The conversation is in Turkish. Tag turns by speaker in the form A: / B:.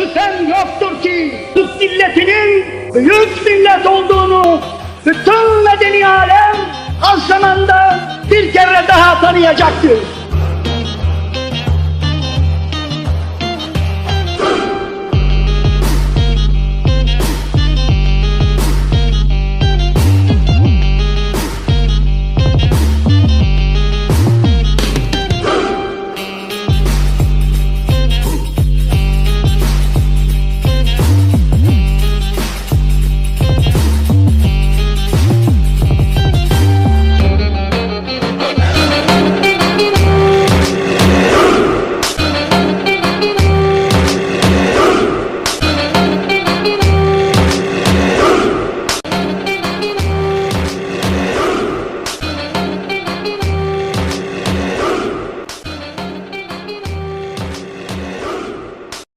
A: şüphem yoktur ki Türk milletinin büyük millet olduğunu bütün medeni alem az zamanda bir kere daha tanıyacaktır.